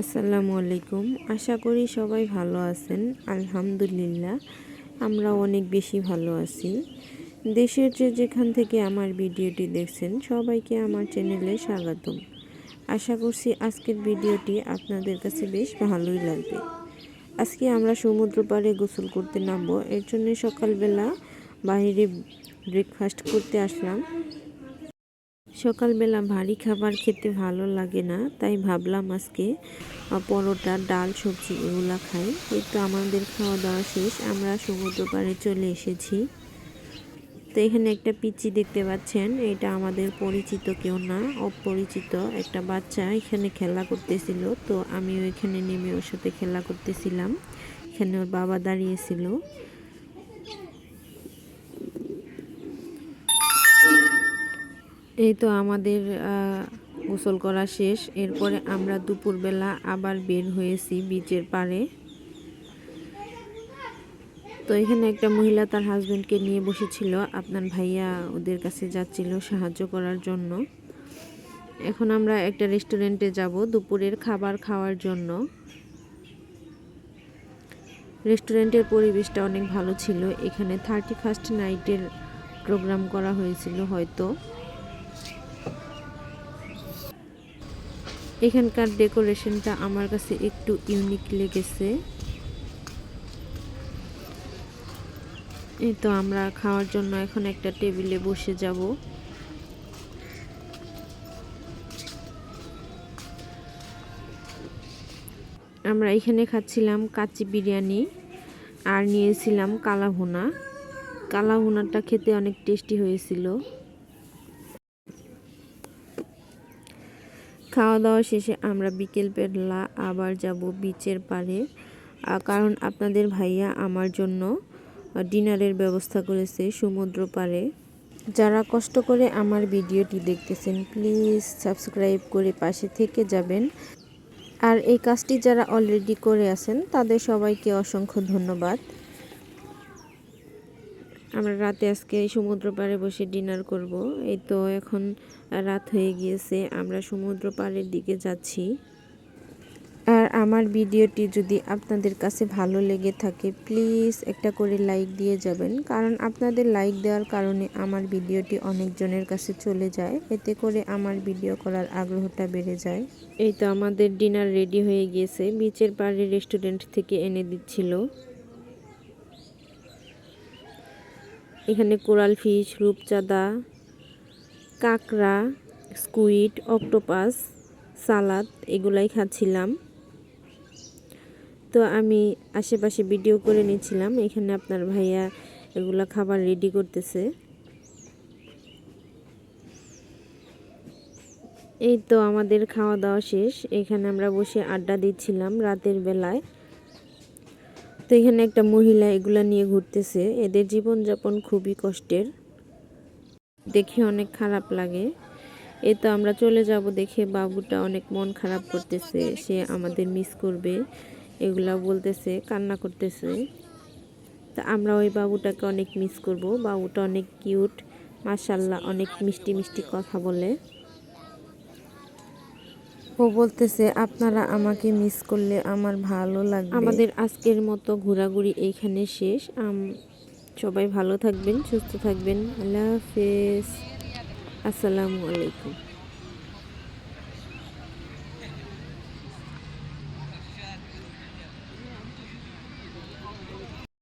আসসালামু আলাইকুম। আশা করি সবাই ভালো আছেন। আলহামদুলিল্লাহ আমরা অনেক বেশি ভালো আছি। দেশের যে যেখান থেকে আমার ভিডিওটি দেখছেন, সবাইকে আমার চ্যানেলে স্বাগতম। আশা করছি আজকের ভিডিওটি আপনাদের কাছে বেশ ভালোই লাগবে। আজকে আমরা সমুদ্র পাড়ে গোসল করতে নামবো। এর জন্য সকালবেলা বাইরে ব্রেকফাস্ট করতে আসলাম। সকালবেলা ভারী খাবার খেতে ভালো লাগে না, তাই ভাবলাম আজকে পরোটা, ডাল, সবজি এগুলা খাই। তো আমাদের খাওয়া দাওয়া শেষ, আমরা সমুদ্র পাড়ে চলে এসেছি। তো এখানে একটা পিচি দেখতে পাচ্ছেন, এটা আমাদের পরিচিত কেউ না, অপরিচিত একটা বাচ্চা এখানে খেলা করতেছিল। তো আমি ওইখানে নেমে ওর সাথে খেলা করতেছিলাম। এখানে ওর বাবা দাঁড়িয়েছিল। এই তো আমাদের গোসল করা শেষ। এরপরে আমরা দুপুরবেলা আবার বের হয়েছি বিচের পাড়ে। তো এখানে একটা মহিলা তার হাজব্যান্ডকে নিয়ে বসেছিল। আপনার ভাইয়া ওদের কাছে যাচ্ছিল সাহায্য করার জন্য। এখন আমরা একটা রেস্টুরেন্টে যাব দুপুরের খাবার খাওয়ার জন্য। রেস্টুরেন্টের পরিবেশটা অনেক ভালো ছিল। এখানে থার্টি ফার্স্ট নাইটের প্রোগ্রাম করা হয়েছিল হয়তো। এখানকার ডেকোরেশনটা আমার কাছে একটু ইউনিক লেগেছে। এই তো আমরা খাওয়ার জন্য এখন একটা টেবিলে বসে যাব। আমরা এখানে খাচ্ছিলাম কাচি বিরিয়ানি আর নিয়েছিলাম কালাভুনা। কালাভুনাটা খেতে অনেক টেস্টি হয়েছিল। খাওয়া দাওয়া শেষে আমরা বিকেল বেলা আবার যাব বিচের পাড়ে। কারণ আপনাদের ভাইয়া আমার জন্য ডিনারের ব্যবস্থা করেছে সমুদ্র পাড়ে। যারা কষ্ট করে আমার ভিডিওটি দেখতেছেন প্লিজ সাবস্ক্রাইব করে পাশে থেকে যাবেন। আর এই কাজটি যারা অলরেডি করে আছেন, তাদের সবাইকে অসংখ্য ধন্যবাদ। আমরা রাতে আজকে সমুদ্র পাড়ে বসে ডিনার করব। এই তো এখন রাত হয়ে গিয়েছে, আমরা সমুদ্র পাড়ের দিকে যাচ্ছি। আর আমার ভিডিওটি যদি আপনাদের কাছে ভালো লেগে থাকে, প্লিজ একটা করে লাইক দিয়ে যাবেন। কারণ আপনাদের লাইক দেওয়ার কারণে আমার ভিডিওটি অনেকজনের কাছে চলে যায়, এতে করে আমার ভিডিও করার আগ্রহটা বেড়ে যায়। এই তো আমাদের ডিনার রেডি হয়ে গিয়েছে, বিচের পাড়ে রেস্টুরেন্ট থেকে এনে দিচ্ছিল। এখানে কোরাল ফিশ, রূপচাঁদা, কাঁকড়া, স্কুইড, অক্টোপাস, সালাদ এগুলাই খাচ্ছিলাম। তো আমি আশেপাশে ভিডিও করে নিচ্ছিলাম এখানে আপনার ভাইয়া এগুলা খাবার রেডি করতেছে। এই তো আমাদের খাওয়া দাওয়া শেষ, এখানে আমরা বসে আড্ডা দিচ্ছিলাম রাতের বেলায়। তো এখানে একটা মহিলা এগুলা নিয়ে ঘুরতেছে। এদের জীবনযাপন খুবই কষ্টের। দেখে অনেক খারাপ লাগে। এ তো আমরা চলে যাব দেখে বাবুটা অনেক মন খারাপ করতেছে। সে আমাদের মিস করবে। এগুলা বলতেছে, কান্না করতেছে। তা আমরা ওই বাবুটাকে অনেক মিস করব। বাবুটা অনেক কিউট মাসাল্লাহ অনেক মিষ্টি মিষ্টি কথা বলে। ও বলতেছে, আপনারা আমাকে মিস করলে আমার ভালো লাগবে। আমাদের আজকের মতো ঘোরাঘুরি এইখানে শেষ। সবাই ভালো থাকবেন, সুস্থ থাকবেন। আল্লাহ হাফেজ। আসসালামু আলাইকুম।